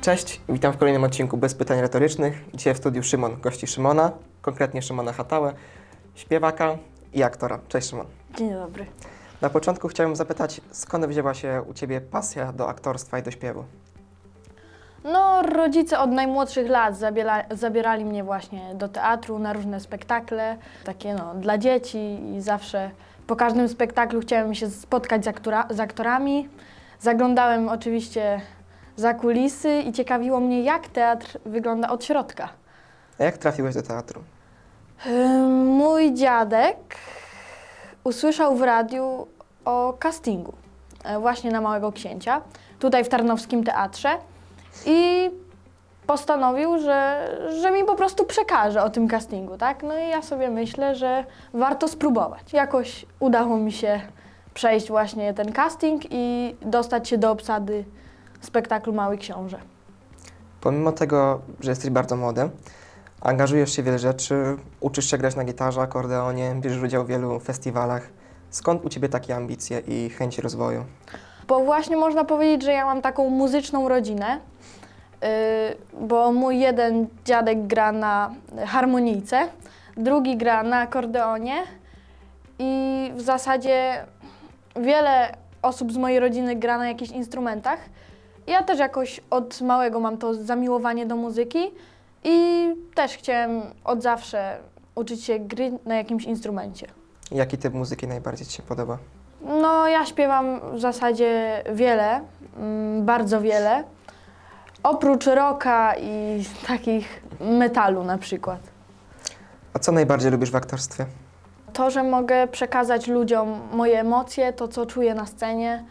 Cześć, witam w kolejnym odcinku Bez Pytań Retorycznych. Dzisiaj w studiu Szymon, gości Szymona, konkretnie Szymona Hatałę, śpiewaka i aktora. Cześć Szymon. Dzień dobry. Na początku chciałem zapytać, skąd wzięła się u Ciebie pasja do aktorstwa i do śpiewu? No, rodzice od najmłodszych lat zabiera, zabierali mnie właśnie do teatru, na różne spektakle, takie no, dla dzieci i zawsze po każdym spektaklu chciałem się spotkać z, aktora, z aktorami. Zaglądałem oczywiście za kulisy i ciekawiło mnie, jak teatr wygląda od środka. A jak trafiłeś do teatru? Ym, Mój dziadek usłyszał w radiu o castingu e, właśnie na Małego Księcia, tutaj w Tarnowskim Teatrze i postanowił, że, że mi po prostu przekaże o tym castingu, tak? No i ja sobie myślę, że warto spróbować. Jakoś udało mi się przejść właśnie ten casting i dostać się do obsady spektaklu Mały Książę. Pomimo tego, że jesteś bardzo młody, angażujesz się w wiele rzeczy, uczysz się grać na gitarze, akordeonie, bierzesz udział w wielu festiwalach. Skąd u Ciebie takie ambicje i chęć rozwoju? Bo właśnie można powiedzieć, że ja mam taką muzyczną rodzinę, yy, bo mój jeden dziadek gra na harmonijce, drugi gra na akordeonie i w zasadzie wiele osób z mojej rodziny gra na jakichś instrumentach. Ja też jakoś od małego mam to zamiłowanie do muzyki i też chciałem od zawsze uczyć się gry na jakimś instrumencie. Jaki typ muzyki najbardziej Ci się podoba? No, ja śpiewam w zasadzie wiele, mm, bardzo wiele. Oprócz rocka i takich metalu na przykład. A co najbardziej lubisz w aktorstwie? To, że mogę przekazać ludziom moje emocje, to co czuję na scenie,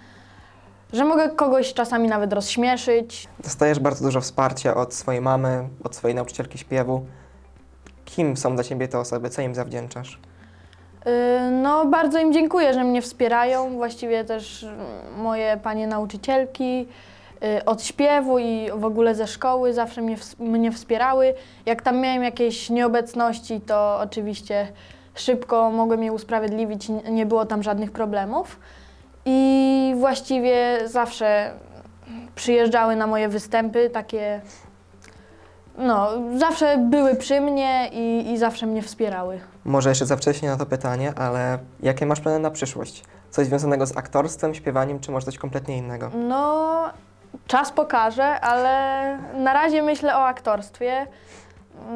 że mogę kogoś czasami nawet rozśmieszyć. Dostajesz bardzo dużo wsparcia od swojej mamy, od swojej nauczycielki śpiewu. Kim są dla Ciebie te osoby? Co im zawdzięczasz? Yy, No, bardzo im dziękuję, że mnie wspierają. Właściwie też mm, moje panie nauczycielki yy, od śpiewu i w ogóle ze szkoły zawsze mnie, ws- mnie wspierały. Jak tam miałem jakieś nieobecności, to oczywiście szybko mogłem je usprawiedliwić, n- nie było tam żadnych problemów. I właściwie zawsze przyjeżdżały na moje występy, takie. No, zawsze były przy mnie i, i zawsze mnie wspierały. Może jeszcze za wcześnie na to pytanie, ale jakie masz plany na przyszłość? Coś związanego z aktorstwem, śpiewaniem, czy może coś kompletnie innego? No, czas pokaże, ale na razie myślę o aktorstwie.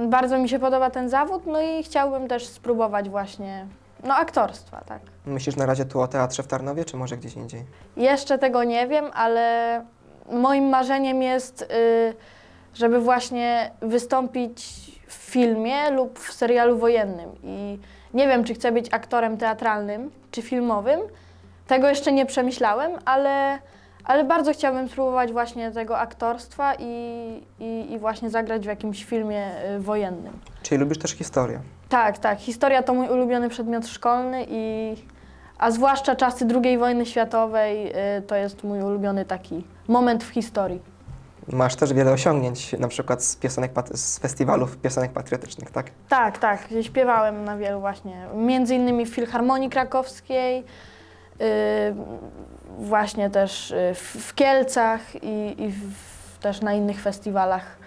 Bardzo mi się podoba ten zawód, no i chciałbym też spróbować właśnie, no, aktorstwa, tak. Myślisz na razie tu o teatrze w Tarnowie, czy może gdzieś indziej? Jeszcze tego nie wiem, ale moim marzeniem jest, y, żeby właśnie wystąpić w filmie lub w serialu wojennym. I nie wiem, czy chcę być aktorem teatralnym czy filmowym. Tego jeszcze nie przemyślałem, ale, ale bardzo chciałbym spróbować właśnie tego aktorstwa i, i, i właśnie zagrać w jakimś filmie y, wojennym. Czyli lubisz też historię? Tak, tak. Historia to mój ulubiony przedmiot szkolny i a zwłaszcza czasy II wojny światowej y, to jest mój ulubiony taki moment w historii. Masz też wiele osiągnięć, na przykład z, piosenek, pat- z festiwalów piosenek patriotycznych, tak? Tak, tak. Śpiewałem na wielu właśnie, między innymi w Filharmonii Krakowskiej, właśnie też y, w, Kielcach i, i w, też na innych festiwalach.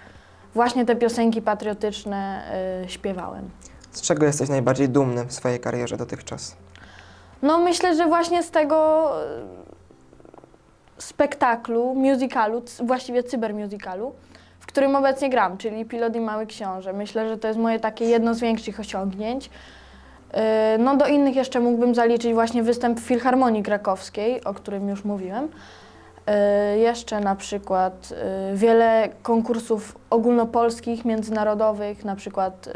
Właśnie te piosenki patriotyczne y, śpiewałem. Z czego jesteś najbardziej dumny w swojej karierze dotychczas? No myślę, że właśnie z tego spektaklu, musicalu, właściwie cybermusicalu, w którym obecnie gram, czyli Pilot i Mały Książę. Myślę, że to jest moje takie jedno z większych osiągnięć. E, No do innych jeszcze mógłbym zaliczyć właśnie występ w Filharmonii Krakowskiej, o którym już mówiłem. E, Jeszcze na przykład e, wiele konkursów ogólnopolskich, międzynarodowych, na przykład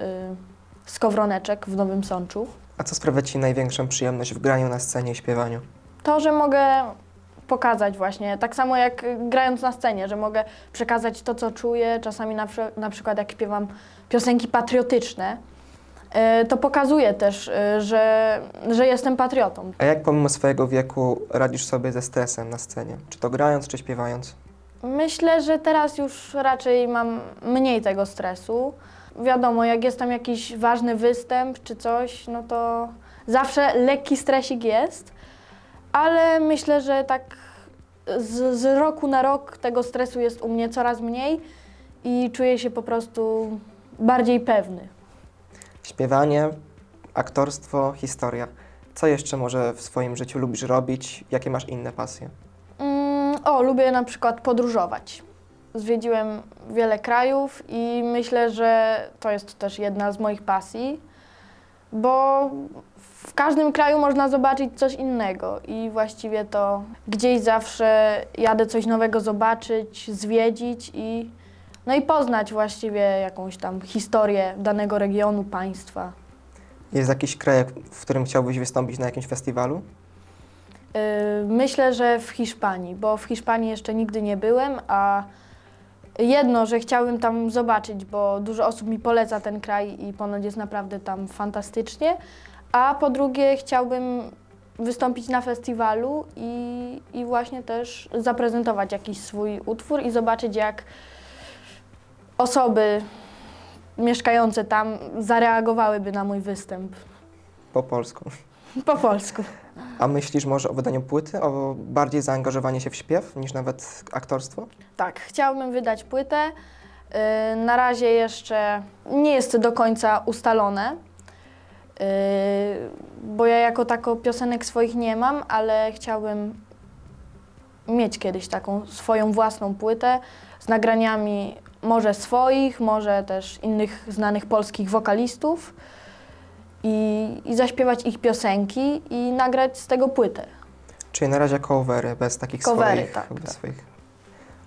Skowroneczek w Nowym Sączu. A co sprawia Ci największą przyjemność w graniu na scenie i śpiewaniu? To, że mogę pokazać właśnie, tak samo jak y, grając na scenie, że mogę przekazać to, co czuję. Czasami na, na przykład jak śpiewam piosenki patriotyczne, y, to pokazuję też, y, że, że jestem patriotą. A jak pomimo swojego wieku radzisz sobie ze stresem na scenie? Czy to grając, czy śpiewając? Myślę, że teraz już raczej mam mniej tego stresu. Wiadomo, jak jest tam jakiś ważny występ czy coś, no to zawsze lekki stresik jest, ale myślę, że tak z, z roku na rok tego stresu jest u mnie coraz mniej i czuję się po prostu bardziej pewny. Śpiewanie, aktorstwo, historia. Co jeszcze może w swoim życiu lubisz robić? Jakie masz inne pasje? Mm, o, lubię na przykład podróżować. Zwiedziłem wiele krajów i myślę, że to jest też jedna z moich pasji, bo w każdym kraju można zobaczyć coś innego i właściwie to gdzieś zawsze jadę coś nowego zobaczyć, zwiedzić i no i poznać właściwie jakąś tam historię danego regionu, państwa. Jest jakiś kraj, w którym chciałbyś wystąpić na jakimś festiwalu? Yy, Myślę, że w Hiszpanii, bo w Hiszpanii jeszcze nigdy nie byłem, a jedno, że chciałbym tam zobaczyć, bo dużo osób mi poleca ten kraj i ponoć jest naprawdę tam fantastycznie, a po drugie chciałbym wystąpić na festiwalu i, i właśnie też zaprezentować jakiś swój utwór i zobaczyć, jak osoby mieszkające tam zareagowałyby na mój występ Po polsku. po polsku. A myślisz może o wydaniu płyty, o bardziej zaangażowanie się w śpiew niż nawet aktorstwo? Tak, chciałabym wydać płytę. Yy, Na razie jeszcze nie jest do końca ustalone, yy, bo ja jako tako piosenek swoich nie mam, ale chciałbym mieć kiedyś taką swoją własną płytę z nagraniami może swoich, może też innych znanych polskich wokalistów i, i zaśpiewać ich piosenki i nagrać z tego płytę. Czyli na razie covery, bez takich Covery, swoich. tak, bez tak. swoich.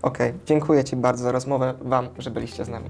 Okej, dziękuję Ci bardzo za rozmowę, Wam, że byliście z nami.